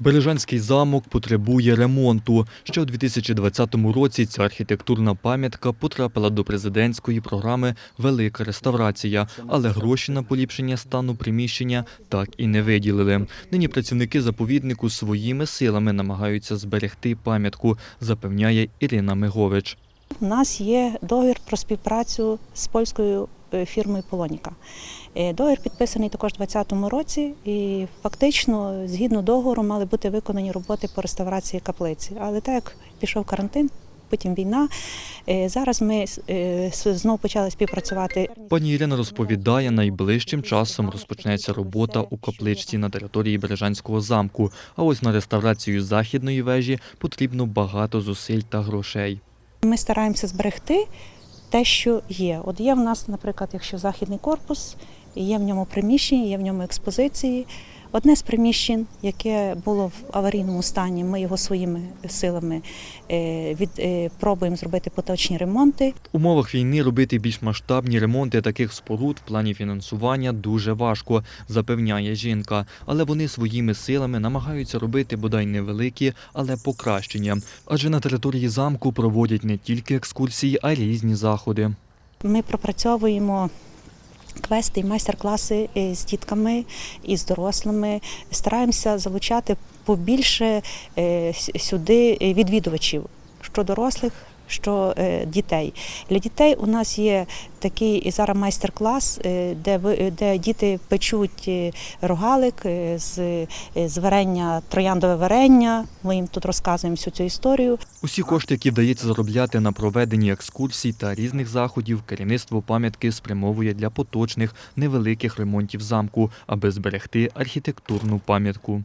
Бережанський замок потребує ремонту. Ще у 2020 році ця архітектурна пам'ятка потрапила до президентської програми Велика реставрація, але гроші на поліпшення стану приміщення так і не виділили. Нині працівники заповіднику своїми силами намагаються зберегти пам'ятку, запевняє Ірина Мигович. У нас є договір про співпрацю з польською фірмою Полоніка. Е, Договір підписаний також у 2020 році, і фактично, згідно договору, мали бути виконані роботи по реставрації каплиці. Але так як пішов карантин, потім війна, е, зараз ми е, знову почали співпрацювати. Пані Ірина розповідає, найближчим часом розпочнеться робота у капличці на території Бережанського замку. А ось на реставрацію західної вежі потрібно багато зусиль та грошей. Ми стараємося зберегти те, що є. От є в нас, наприклад, якщо західний корпус, є в ньому приміщення, є в ньому експозиції. Одне з приміщень, яке було в аварійному стані, ми його своїми силами е, від, е, пробуємо зробити поточні ремонти. В умовах війни робити більш масштабні ремонти таких споруд в плані фінансування дуже важко, запевняє жінка. Але вони своїми силами намагаються робити бодай невеликі, але покращення. Адже на території замку проводять не тільки екскурсії, а й різні заходи. Ми пропрацьовуємо квести і майстер-класи е, з дітками і з дорослими. Стараємося залучати побільше е, сюди е, відвідувачів, що дорослих. Що е, дітей для дітей у нас є такий зараз майстер-клас, е, де де діти печуть е, рогалик з, з варення, трояндове варення. Ми їм тут розказуємо всю цю історію. Усі кошти, які вдається заробляти на проведенні екскурсій та різних заходів, керівництво пам'ятки спрямовує для поточних невеликих ремонтів замку, аби зберегти архітектурну пам'ятку.